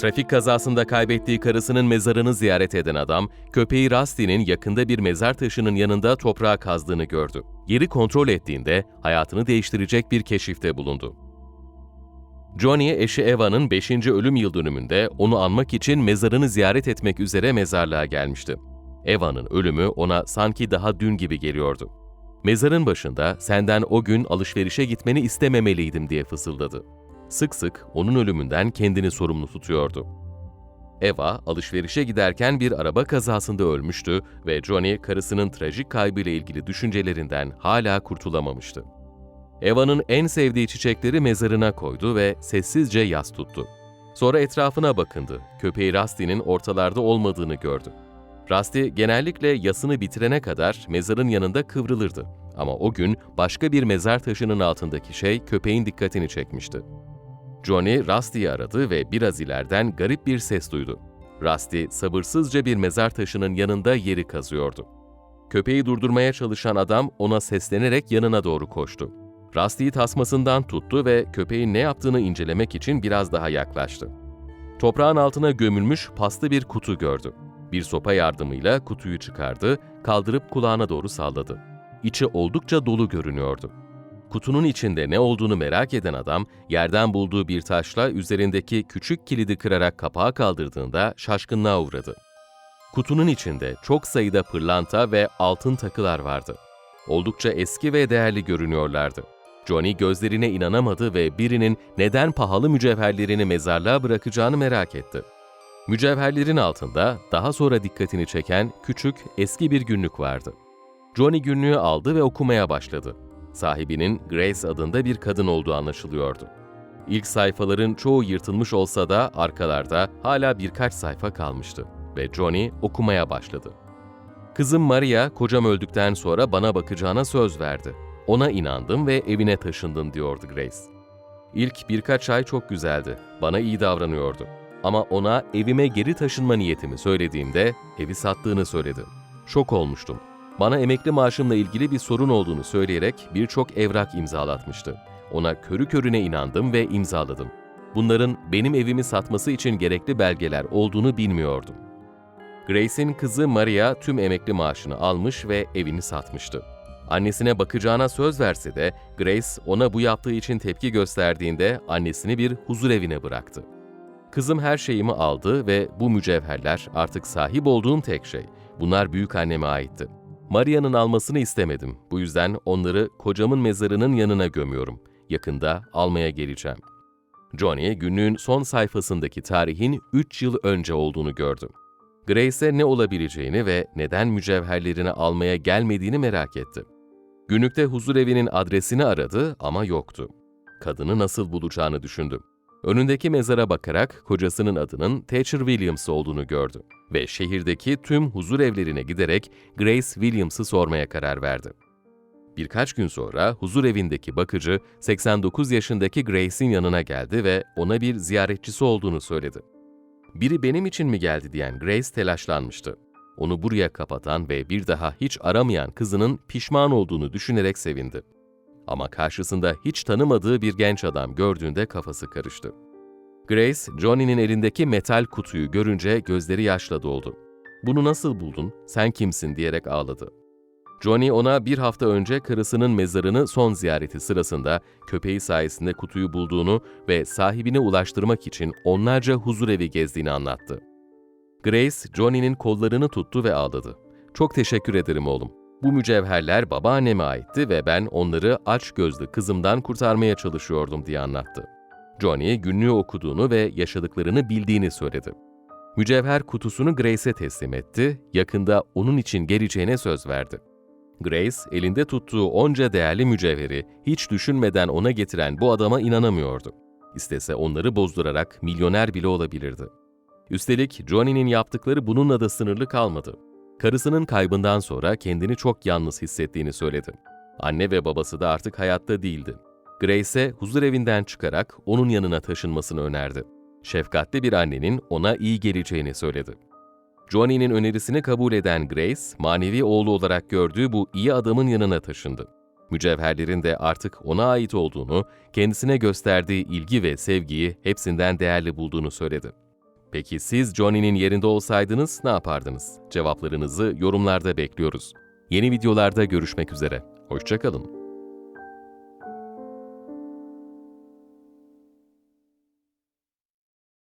Trafik kazasında kaybettiği karısının mezarını ziyaret eden adam, köpeği Rusty'nin yakında bir mezar taşının yanında toprağa kazdığını gördü. Yeri kontrol ettiğinde hayatını değiştirecek bir keşifte bulundu. Johnny, eşi Eva'nın 5. ölüm yıl dönümünde onu anmak için mezarını ziyaret etmek üzere mezarlığa gelmişti. Eva'nın ölümü ona sanki daha dün gibi geliyordu. Mezarın başında senden o gün alışverişe gitmeni istememeliydim diye fısıldadı. Sık sık onun ölümünden kendini sorumlu tutuyordu. Eva, alışverişe giderken bir araba kazasında ölmüştü ve Johnny, karısının trajik kaybıyla ilgili düşüncelerinden hala kurtulamamıştı. Eva'nın en sevdiği çiçekleri mezarına koydu ve sessizce yas tuttu. Sonra etrafına bakındı. Köpeği Rusty'nin ortalarda olmadığını gördü. Rusty genellikle yasını bitirene kadar mezarın yanında kıvrılırdı. Ama o gün başka bir mezar taşının altındaki şey köpeğin dikkatini çekmişti. Johnny Rusty'yi aradı ve biraz ileriden garip bir ses duydu. Rusty sabırsızca bir mezar taşının yanında yeri kazıyordu. Köpeği durdurmaya çalışan adam ona seslenerek yanına doğru koştu. Rusty'yi tasmasından tuttu ve köpeğin ne yaptığını incelemek için biraz daha yaklaştı. Toprağın altına gömülmüş paslı bir kutu gördü. Bir sopa yardımıyla kutuyu çıkardı, kaldırıp kulağına doğru salladı. İçi oldukça dolu görünüyordu. Kutunun içinde ne olduğunu merak eden adam, yerden bulduğu bir taşla üzerindeki küçük kilidi kırarak kapağı kaldırdığında şaşkınlığa uğradı. Kutunun içinde çok sayıda pırlanta ve altın takılar vardı. Oldukça eski ve değerli görünüyorlardı. Johnny gözlerine inanamadı ve birinin neden pahalı mücevherlerini mezarlığa bırakacağını merak etti. Mücevherlerin altında daha sonra dikkatini çeken küçük, eski bir günlük vardı. Johnny günlüğü aldı ve okumaya başladı. Sahibinin Grace adında bir kadın olduğu anlaşılıyordu. İlk sayfaların çoğu yırtılmış olsa da arkalarda hala birkaç sayfa kalmıştı ve Johnny okumaya başladı. Kızım Maria, kocam öldükten sonra bana bakacağına söz verdi. Ona inandım ve evine taşındın diyordu Grace. İlk birkaç ay çok güzeldi. Bana iyi davranıyordu. Ama ona evime geri taşınma niyetimi söylediğimde evi sattığını söyledi. Şok olmuştum. Bana emekli maaşımla ilgili bir sorun olduğunu söyleyerek birçok evrak imzalatmıştı. Ona körü körüne inandım ve imzaladım. Bunların benim evimi satması için gerekli belgeler olduğunu bilmiyordum. Grace'in kızı Maria tüm emekli maaşını almış ve evini satmıştı. Annesine bakacağına söz verse de Grace ona bu yaptığı için tepki gösterdiğinde annesini bir huzur evine bıraktı. Kızım her şeyimi aldı ve bu mücevherler artık sahip olduğum tek şey. Bunlar büyük anneme aitti. Maria'nın almasını istemedim. Bu yüzden onları kocamın mezarının yanına gömüyorum. Yakında almaya geleceğim. Johnny günlüğün son sayfasındaki tarihin 3 yıl önce olduğunu gördü. Grace'e ne olabileceğini ve neden mücevherlerini almaya gelmediğini merak etti. Günlükte huzur evinin adresini aradı ama yoktu. Kadını nasıl bulacağını düşündü. Önündeki mezara bakarak kocasının adının Thatcher Williams olduğunu gördü ve şehirdeki tüm huzur evlerine giderek Grace Williams'ı sormaya karar verdi. Birkaç gün sonra huzur evindeki bakıcı 89 yaşındaki Grace'in yanına geldi ve ona bir ziyaretçisi olduğunu söyledi. Biri benim için mi geldi diyen Grace telaşlanmıştı. Onu buraya kapatan ve bir daha hiç aramayan kızının pişman olduğunu düşünerek sevindi. Ama karşısında hiç tanımadığı bir genç adam gördüğünde kafası karıştı. Grace, Johnny'nin elindeki metal kutuyu görünce gözleri yaşla doldu. ''Bunu nasıl buldun, sen kimsin?'' diyerek ağladı. Johnny ona bir hafta önce karısının mezarını son ziyareti sırasında köpeği sayesinde kutuyu bulduğunu ve sahibine ulaştırmak için onlarca huzur gezdiğini anlattı. Grace, Johnny'nin kollarını tuttu ve ağladı. ''Çok teşekkür ederim oğlum. Bu mücevherler babaanneme aitti ve ben onları aç gözlü kızımdan kurtarmaya çalışıyordum diye anlattı. Johnny günlüğü okuduğunu ve yaşadıklarını bildiğini söyledi. Mücevher kutusunu Grace'e teslim etti, yakında onun için geleceğine söz verdi. Grace, elinde tuttuğu onca değerli mücevheri hiç düşünmeden ona getiren bu adama inanamıyordu. İstese onları bozdurarak milyoner bile olabilirdi. Üstelik Johnny'nin yaptıkları bununla da sınırlı kalmadı. Karısının kaybından sonra kendini çok yalnız hissettiğini söyledi. Anne ve babası da artık hayatta değildi. Grace'e huzur evinden çıkarak onun yanına taşınmasını önerdi. Şefkatli bir annenin ona iyi geleceğini söyledi. Johnny'nin önerisini kabul eden Grace, manevi oğlu olarak gördüğü bu iyi adamın yanına taşındı. Mücevherlerin de artık ona ait olduğunu, kendisine gösterdiği ilgi ve sevgiyi hepsinden değerli bulduğunu söyledi. Peki siz Johnny'nin yerinde olsaydınız ne yapardınız? Cevaplarınızı yorumlarda bekliyoruz. Yeni videolarda görüşmek üzere. Hoşçakalın.